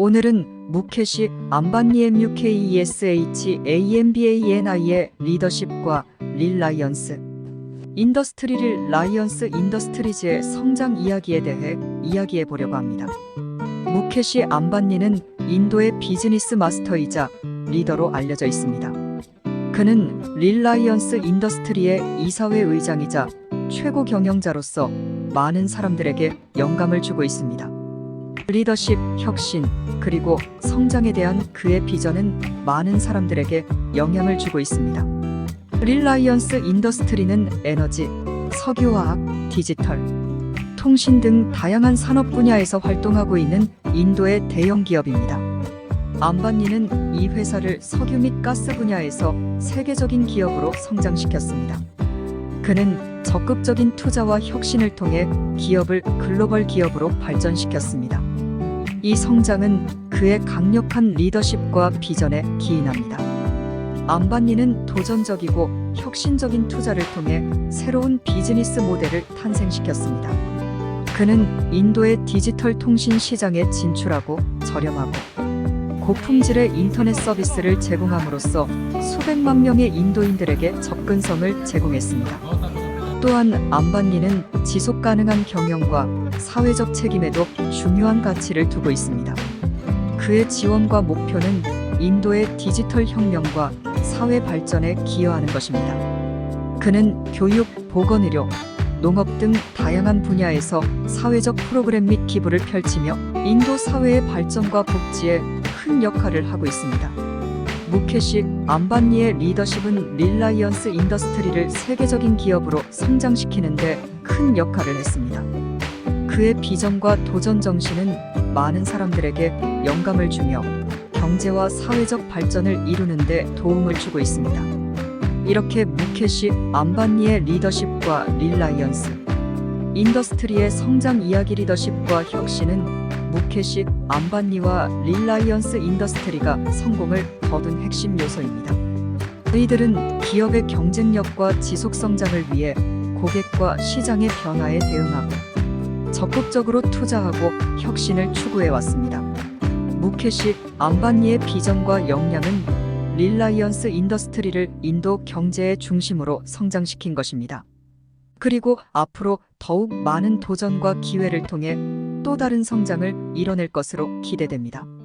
오늘은 무케시 암바니 MUKESH AMBANI의 리더십과 릴라이언스 인더스트리를 라이언스 인더스트리즈의 성장 이야기에 대해 이야기해 보려고 합니다. 무케시 암바니는 인도의 비즈니스 마스터이자 리더로 알려져 있습니다. 그는 릴라이언스 인더스트리의 이사회 의장이자 최고 경영자로서 많은 사람들에게 영감을 주고 있습니다. 리더십, 혁신, 그리고 성장에 대한 그의 비전은 많은 사람들에게 영향을 주고 있습니다. 릴라이언스 인더스트리는 에너지, 석유화학, 디지털, 통신 등 다양한 산업 분야에서 활동하고 있는 인도의 대형 기업입니다. 암반니는 이 회사를 석유 및 가스 분야에서 세계적인 기업으로 성장시켰습니다. 그는 적극적인 투자와 혁신을 통해 기업을 글로벌 기업으로 발전시켰습니다. 이 성장은 그의 강력한 리더십과 비전에 기인합니다. 암반니는 도전적이고 혁신적인 투자를 통해 새로운 비즈니스 모델을 탄생시켰습니다. 그는 인도의 디지털 통신 시장에 진출하고 저렴하고 고품질의 인터넷 서비스를 제공함으로써 수백만 명의 인도인들에게 접근성을 제공했습니다. 또한 암반니는 지속 가능한 경영과 사회적 책임에도 중요한 가치를 두고 있습니다. 그의 지원과 목표는 인도의 디지털 혁명과 사회 발전에 기여하는 것입니다. 그는 교육, 보건의료, 농업 등 다양한 분야에서 사회적 프로그램 및 기부를 펼치며 인도 사회의 발전과 복지에 큰 역할을 하고 있습니다. 무케시 암바니의 리더십은 릴라이언스 인더스트리를 세계적인 기업으로 성장시키는데 큰 역할을 했습니다. 그의 비전과 도전 정신은 많은 사람들에게 영감을 주며 경제와 사회적 발전을 이루는데 도움을 주고 있습니다. 이렇게 무케시 암바니의 리더십과 릴라이언스 인더스트리의 성장 이야기 리더십과 혁신은 무케시 암바니와 릴라이언스 인더스트리가 성공을 거둔 핵심 요소입니다. 이들은 기업의 경쟁력과 지속 성장을 위해 고객과 시장의 변화에 대응하고 적극적으로 투자하고 혁신을 추구해 왔습니다. 무케시 암바니의 비전과 역량은 릴라이언스 인더스트리를 인도 경제의 중심으로 성장시킨 것입니다. 그리고 앞으로 더욱 많은 도전과 기회를 통해 또 다른 성장을 이뤄낼 것으로 기대됩니다.